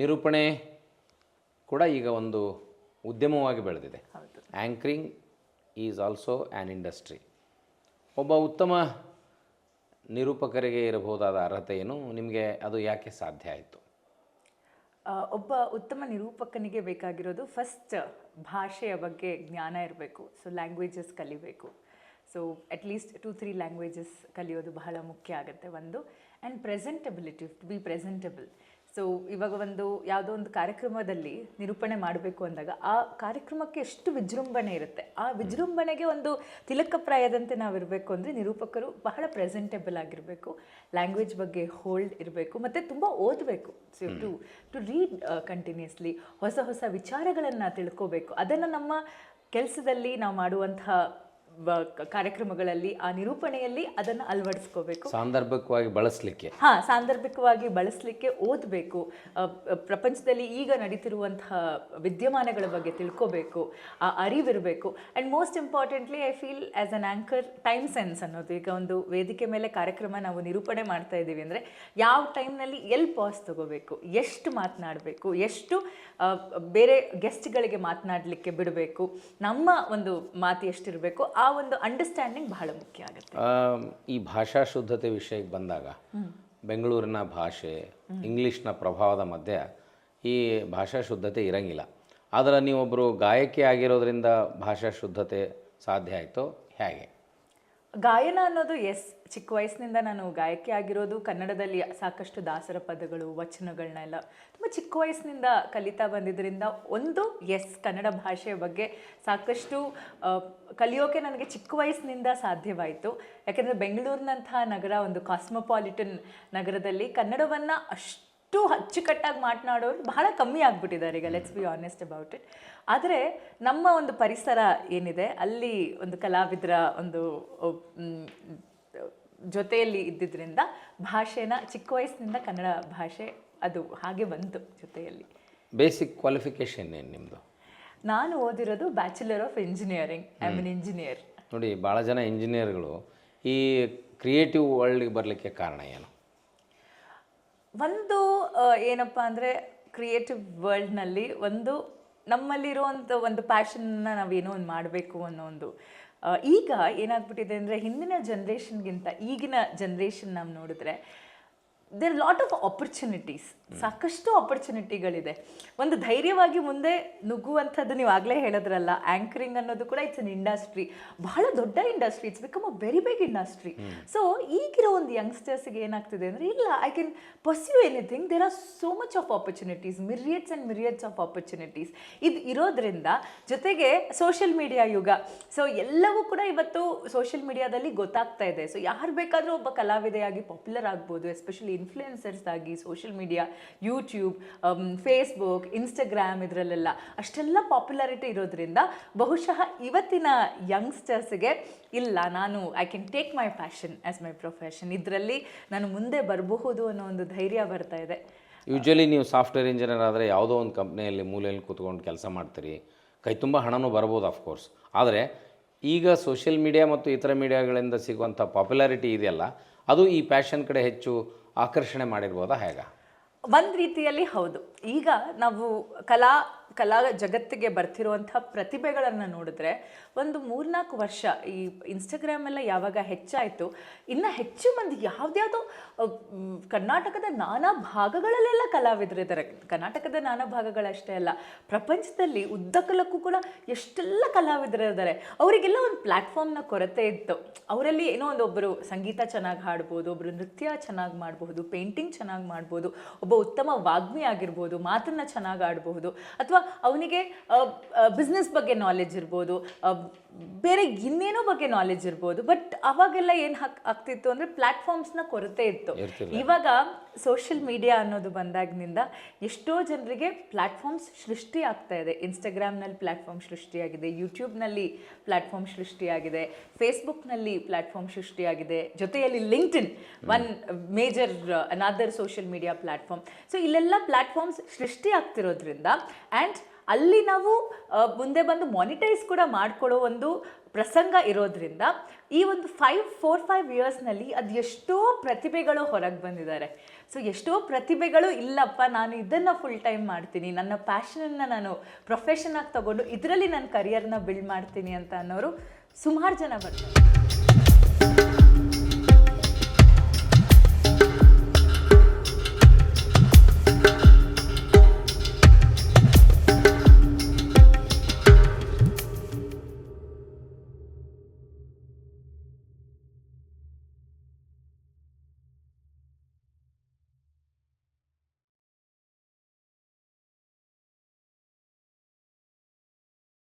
ನಿರೂಪಣೆ ಕೂಡ ಈಗ ಒಂದು ಉದ್ಯಮವಾಗಿ ಬೆಳೆದಿದೆ. Anchoring is also an industry ಒಬ್ಬ ಉತ್ತಮ ನಿರೂಪಕರಿಗೆ ಇರಬಹುದಾದ ಅರ್ಹತೆ ಏನು ನಿಮಗೆ ಅದು ಯಾಕೆ ಸಾಧ್ಯ ಆಯಿತು? ಒಬ್ಬ ಉತ್ತಮ ನಿರೂಪಕನಿಗೆ ಬೇಕಾಗಿರೋದು ಫಸ್ಟ್ ಭಾಷೆಯ ಬಗ್ಗೆ ಜ್ಞಾನ ಇರಬೇಕು. ಸೊ ಲ್ಯಾಂಗ್ವೇಜಸ್ ಕಲಿಬೇಕು. So at least two three languages ಕಲಿಯೋದು ಬಹಳ ಮುಖ್ಯ ಆಗುತ್ತೆ ಒಂದು. And presentability to be presentable so ಇವಾಗ ಒಂದು ಯಾವುದೋ ಒಂದು ಕಾರ್ಯಕ್ರಮದಲ್ಲಿ ನಿರೂಪಣೆ ಮಾಡಬೇಕು ಅಂದಾಗ ಆ ಕಾರ್ಯಕ್ರಮಕ್ಕೆ ಎಷ್ಟು ವಿಜೃಂಭಣೆ ಇರುತ್ತೆ? ಆ ವಿಜೃಂಭಣೆಗೆ ಒಂದು ತಿಲಕಪ್ರಾಯದಂತೆ ನಾವು ಇರಬೇಕು ಅಂದರೆ ನಿರೂಪಕರು ಬಹಳ ಪ್ರೆಸೆಂಟೇಬಲ್ ಆಗಿರಬೇಕು ಲ್ಯಾಂಗ್ವೇಜ್ ಬಗ್ಗೆ ಹೋಲ್ಡ್ ಇರಬೇಕು, ಮತ್ತು ತುಂಬ ಓದಬೇಕು. So to to read continuously ಹೊಸ ಹೊಸ ವಿಚಾರಗಳನ್ನು ತಿಳ್ಕೋಬೇಕು. ಅದನ್ನು ನಮ್ಮ ಕೆಲಸದಲ್ಲಿ ನಾವು ಮಾಡುವಂತಹ ಕಾರ್ಯಕ್ರಮಗಳಲ್ಲಿ ಆ ನಿರೂಪಣೆಯಲ್ಲಿ ಅದನ್ನ ಅಳವಡಿಸ್ಕೋಬೇಕು. ಸಾಂದರ್ಭಿಕವಾಗಿ ಬಳಸಲಿಕ್ಕೆ. ಹಾ ಸಾಂದರ್ಭಿಕವಾಗಿ ಬಳಸಲಿಕ್ಕೆ ಓದಬೇಕು. ಪ್ರಪಂಚದಲ್ಲಿ ಈಗ ನಡೀತಿರುವಂತಹ ವಿದ್ಯಮಾನಗಳ ಬಗ್ಗೆ ತಿಳ್ಕೋಬೇಕು. ಆ ಅರಿವಿರಬೇಕು. And most importantly I feel as an anchor time sense ಅನ್ನೋದು. ಈಗ ಒಂದು ವೇದಿಕೆ ಮೇಲೆ ಕಾರ್ಯಕ್ರಮ ನಾವು ನಿರೂಪಣೆ ಮಾಡ್ತಾ ಇದ್ದೀವಿ ಅಂದರೆ ಯಾವ ಟೈಮ್ನಲ್ಲಿ ಎಲ್ಲಿ ಪಾಸ್ ತಗೋಬೇಕು ಎಷ್ಟು ಮಾತನಾಡಬೇಕು ಎಷ್ಟು ಬೇರೆ ಬೇರೆ ಗೆಸ್ಟ್ಗಳಿಗೆ ಮಾತನಾಡಲಿಕ್ಕೆ ಬಿಡಬೇಕು ನಮ್ಮ ಒಂದು ಮಾತು ಎಷ್ಟಿರಬೇಕು ಆ ಒಂದು ಅಂಡರ್ಸ್ಟ್ಯಾಂಡಿಂಗ್ ಬಹಳ ಮುಖ್ಯ ಆಗುತ್ತೆ. ಈ ಭಾಷಾ ಶುದ್ಧತೆ ವಿಷಯಕ್ಕೆ ಬಂದಾಗ ಬೆಂಗಳೂರಿನ ಭಾಷೆ ಇಂಗ್ಲೀಷ್ನ ಪ್ರಭಾವದ ಮಧ್ಯೆ ಈ ಭಾಷಾ ಶುದ್ಧತೆ ಇರಂಗಿಲ್ಲ. ಆದರೆ ನೀವೊಬ್ಬರು ಗಾಯಕಿ ಆಗಿರೋದ್ರಿಂದ ಭಾಷಾ ಶುದ್ಧತೆ ಸಾಧ್ಯ ಆಯಿತು? ಹೇಗೆ? ಗಾಯನ ಅನ್ನೋದು ಎಸ್, ಚಿಕ್ಕ ವಯಸ್ಸಿನಿಂದ ನಾನು ಗಾಯಕಿ ಆಗಿರೋದು. ಕನ್ನಡದಲ್ಲಿ ಸಾಕಷ್ಟು ದಾಸರ ಪದಗಳು ವಚನಗಳನ್ನೆಲ್ಲ ತುಂಬ ಚಿಕ್ಕ ವಯಸ್ಸಿನಿಂದ ಕಲಿತಾ ಬಂದಿದ್ದರಿಂದ ಒಂದು ಎಸ್, ಕನ್ನಡ ಭಾಷೆಯ ಬಗ್ಗೆ ಸಾಕಷ್ಟು ಕಲಿಯೋಕೆ ನನಗೆ ಚಿಕ್ಕ ವಯಸ್ಸಿನಿಂದ ಸಾಧ್ಯವಾಯಿತು. ಯಾಕೆಂದರೆ ಬೆಂಗಳೂರಿನಂತಹ ನಗರ, ಒಂದು ಕಾಸ್ಮೋಪಾಲಿಟನ್ ನಗರದಲ್ಲಿ ಕನ್ನಡವನ್ನು ಅಷ್ಟು ಅಷ್ಟು ಅಚ್ಚುಕಟ್ಟಾಗಿ ಮಾತನಾಡೋರು ಬಹಳ ಕಮ್ಮಿ ಆಗ್ಬಿಟ್ಟಿದ್ದಾರೆ ಈಗ let's be honest about it ಆದರೆ ನಮ್ಮ ಒಂದು ಪರಿಸರ ಏನಿದೆ ಅಲ್ಲಿ ಒಂದು ಕಲಾವಿದರ ಒಂದು ಜೊತೆಯಲ್ಲಿ ಇದ್ದಿದ್ದರಿಂದ ಭಾಷೆನ ಚಿಕ್ಕ ವಯಸ್ಸಿನಿಂದ ಕನ್ನಡ ಭಾಷೆ ಅದು ಹಾಗೆ ಬಂತು ಜೊತೆಯಲ್ಲಿ. ಬೇಸಿಕ್ ಕ್ವಾಲಿಫಿಕೇಷನ್ ಏನು ನಿಮ್ಮದು ನಾನು ಓದಿರೋದು bachelor of engineering I mean engineer ನೋಡಿ ಭಾಳ ಜನ ಇಂಜಿನಿಯರ್ಗಳು ಈ ಕ್ರಿಯೇಟಿವ್ ವರ್ಲ್ಡ್ಗೆ ಬರಲಿಕ್ಕೆ ಕಾರಣ ಏನು? ಒಂದು ಏನಪ್ಪ ಅಂದರೆ ಕ್ರಿಯೇಟಿವ್ ವರ್ಲ್ಡ್ನಲ್ಲಿ ಒಂದು ನಮ್ಮಲ್ಲಿರುವಂಥ ಒಂದು ಪ್ಯಾಷನ್ನ ನಾವೇನೋ ಒಂದು ಮಾಡಬೇಕು ಅನ್ನೋ ಒಂದು ಈಗ ಏನಾಗ್ಬಿಟ್ಟಿದೆ ಅಂದರೆ ಹಿಂದಿನ ಜನ್ರೇಷನ್ಗಿಂತ ಈಗಿನ ಜನ್ರೇಷನ್ ನಾವು ನೋಡಿದ್ರೆ ದೇರ್ ಲಾಟ್ ಆಫ್ ಆಪರ್ಚುನಿಟೀಸ್ ಸಾಕಷ್ಟು ಆಪರ್ಚುನಿಟಿಗಳಿದೆ ಒಂದು ಧೈರ್ಯವಾಗಿ ಮುಂದೆ ನುಗ್ಗುವಂಥದ್ದು ನೀವು ಆಗಲೇ ಹೇಳಿದ್ರಲ್ಲ ಆ್ಯಂಕರಿಂಗ್ ಅನ್ನೋದು ಕೂಡ ಇಟ್ಸ್ ಅನ್ ಇಂಡಸ್ಟ್ರಿ ಬಹಳ ದೊಡ್ಡ industry it's become a very big industry so ಈಗಿರೋ ಒಂದು ಯಂಗ್ಸ್ಟರ್ಸ್ಗೆ ಏನಾಗ್ತಿದೆ ಅಂದರೆ, ಇಲ್ಲ I can pursue anything there are so much of opportunities myriads and myriads of opportunities ಇದು ಇರೋದ್ರಿಂದ ಜೊತೆಗೆ ಸೋಷಿಯಲ್ ಮೀಡಿಯಾ ಯುಗ. ಸೊ ಎಲ್ಲವೂ ಕೂಡ ಇವತ್ತು ಸೋಷಿಯಲ್ ಮೀಡಿಯಾದಲ್ಲಿ ಗೊತ್ತಾಗ್ತಾ ಇದೆ. ಸೊ ಯಾರು ಬೇಕಾದರೂ ಒಬ್ಬ ಕಲಾವಿದೆಯಾಗಿ ಪಾಪ್ಯುಲರ್ ಆಗ್ಬೋದು ಎಸ್ಪೆಷಲಿ ಇನ್ಫ್ಲೂಯೆನ್ಸರ್ಸ್ ಆಗಿ social media YouTube Facebook Instagram ಇದರಲ್ಲೆಲ್ಲ ಅಷ್ಟೆಲ್ಲ ಪಾಪ್ಯುಲಾರಿಟಿ ಇರೋದ್ರಿಂದ ಬಹುಶಃ ಇವತ್ತಿನ ಯಂಗ್ಸ್ಟರ್ಸ್ಗೆ ಇಲ್ಲ, ನಾನು I can take my passion as my profession ಇದರಲ್ಲಿ ನಾನು ಮುಂದೆ ಬರಬಹುದು ಅನ್ನೋ ಒಂದು ಧೈರ್ಯ ಬರ್ತಾ ಇದೆ. ಯೂಶ್ವಲಿ ನೀವು ಸಾಫ್ಟ್ವೇರ್ ಇಂಜಿನಿಯರ್ ಆದರೆ ಯಾವುದೋ ಒಂದು ಕಂಪ್ನಿಯಲ್ಲಿ ಮೂಲೆಯಲ್ಲಿ ಕೂತ್ಕೊಂಡು ಕೆಲಸ ಮಾಡ್ತೀರಿ. ಕೈ ತುಂಬ ಹಣನೂ ಬರ್ಬೋದು ಆಫ್ಕೋರ್ಸ್ ಆದರೆ ಈಗ ಸೋಷಿಯಲ್ ಮೀಡಿಯಾ ಮತ್ತು ಇತರ ಮೀಡಿಯಾಗಳಿಂದ ಸಿಗುವಂಥ ಪಾಪ್ಯುಲಾರಿಟಿ ಇದೆಯಲ್ಲ, ಅದು ಈ ಪ್ಯಾಷನ್ ಕಡೆ ಹೆಚ್ಚು ಆಕರ್ಷಣೆ ಮಾಡಿರ್ಬೋದಾ ಹೇಗೆ? ಒಂದು ರೀತಿಯಲ್ಲಿ ಹೌದು. ಈಗ ನಾವು ಕಲಾ ಕಲಾ ಜಗತ್ತಿಗೆ ಬರ್ತಿರುವಂಥ ಪ್ರತಿಭೆಗಳನ್ನು ನೋಡಿದ್ರೆ ಒಂದು ಮೂರ್ನಾಲ್ಕು ವರ್ಷ ಈ ಇನ್ಸ್ಟಾಗ್ರಾಮ್ ಎಲ್ಲ ಯಾವಾಗ ಹೆಚ್ಚಾಯಿತು, ಇನ್ನು ಹೆಚ್ಚು ಮಂದಿ ಯಾವುದ್ಯಾವುದೋ ಕರ್ನಾಟಕದ ನಾನಾ ಭಾಗಗಳಲ್ಲೆಲ್ಲ ಕಲಾವಿದರಿದ್ದಾರೆ ಕರ್ನಾಟಕದ ನಾನಾ ಭಾಗಗಳಷ್ಟೇ ಅಲ್ಲ, ಪ್ರಪಂಚದಲ್ಲಿ ಉದ್ದಕಲಕ್ಕೂ ಕೂಡ ಎಷ್ಟೆಲ್ಲ ಕಲಾವಿದರಿದ್ದಾರೆ ಅವರಿಗೆಲ್ಲ ಒಂದು ಪ್ಲ್ಯಾಟ್ಫಾರ್ಮ್ನ ಕೊರತೆ ಇತ್ತು. ಅವರಲ್ಲಿ ಏನೋ ಒಂದು ಒಬ್ಬರು ಸಂಗೀತ ಚೆನ್ನಾಗಿ ಹಾಡ್ಬೋದು ಒಬ್ಬರು ನೃತ್ಯ ಚೆನ್ನಾಗಿ ಮಾಡಬಹುದು ಪೇಂಟಿಂಗ್ ಚೆನ್ನಾಗಿ ಮಾಡ್ಬೋದು, ಒಬ್ಬ ಉತ್ತಮ ವಾಗ್ಮಿ ಆಗಿರ್ಬೋದು ಮಾತನ್ನು ಚೆನ್ನಾಗಿ ಆಡಬಹುದು ಅಥವಾ ಅವನಿಗೆ ಬಿಸ್ನೆಸ್ ಬಗ್ಗೆ ನಾಲೆಜ್ ಇರ್ಬೋದು ಬೇರೆ ಇನ್ನೇನೋ ಬಗ್ಗೆ ನಾಲೆಜ್ ಇರ್ಬೋದು ಬಟ್ ಅವಾಗೆಲ್ಲ ಏನು ಹಾಕ್ ಆಗ್ತಿತ್ತು ಅಂದರೆ ಪ್ಲ್ಯಾಟ್ಫಾರ್ಮ್ಸ್ನ ಕೊರತೆ ಇತ್ತು. ಇವಾಗ ಸೋಷಿಯಲ್ ಮೀಡಿಯಾ ಅನ್ನೋದು ಬಂದಾಗಿನಿಂದ ಎಷ್ಟೋ ಜನರಿಗೆ ಪ್ಲ್ಯಾಟ್ಫಾರ್ಮ್ಸ್ ಸೃಷ್ಟಿ ಆಗ್ತಾ ಇದೆ. ಇನ್ಸ್ಟಾಗ್ರಾಮ್ನಲ್ಲಿ ಪ್ಲ್ಯಾಟ್ಫಾರ್ಮ್ ಸೃಷ್ಟಿಯಾಗಿದೆ ಯೂಟ್ಯೂಬ್ನಲ್ಲಿ ಪ್ಲಾಟ್ಫಾರ್ಮ್ ಸೃಷ್ಟಿಯಾಗಿದೆ ಫೇಸ್ಬುಕ್ನಲ್ಲಿ ಪ್ಲ್ಯಾಟ್ಫಾರ್ಮ್ ಸೃಷ್ಟಿಯಾಗಿದೆ ಜೊತೆಯಲ್ಲಿ LinkedIn one major another social media platform so ಇಲ್ಲೆಲ್ಲ ಪ್ಲ್ಯಾಟ್ಫಾರ್ಮ್ಸ್ ಸೃಷ್ಟಿ ಆಗ್ತಿರೋದ್ರಿಂದ ಆ್ಯಂಡ್ ಅಲ್ಲಿ ನಾವು ಮುಂದೆ ಬಂದು ಮಾನಿಟೈಸ್ ಕೂಡ ಮಾಡ್ಕೊಳ್ಳೋ ಒಂದು ಪ್ರಸಂಗ ಇರೋದ್ರಿಂದ ಈ ಒಂದು ಫೈವ್ ಫೋರ್ ಫೈವ್ ಇಯರ್ಸ್ನಲ್ಲಿ ಅದು ಎಷ್ಟೋ ಪ್ರತಿಭೆಗಳು ಹೊರಗೆ ಬಂದಿದ್ದಾರೆ. ಸೊ ಎಷ್ಟೋ ಪ್ರತಿಭೆಗಳು, ಇಲ್ಲಪ್ಪ, ನಾನು ಇದನ್ನು ಫುಲ್ ಟೈಮ್ ಮಾಡ್ತೀನಿ, ನನ್ನ ಪ್ಯಾಷನನ್ನು ನಾನು ಪ್ರೊಫೆಷನಾಗಿ ತಗೊಂಡು ಇದರಲ್ಲಿ ನನ್ನ ಕರಿಯರ್ನ ಬಿಲ್ಡ್ ಮಾಡ್ತೀನಿ ಅಂತ ಅನ್ನೋರು ಸುಮಾರು ಜನ ಬರ್ತಾರೆ.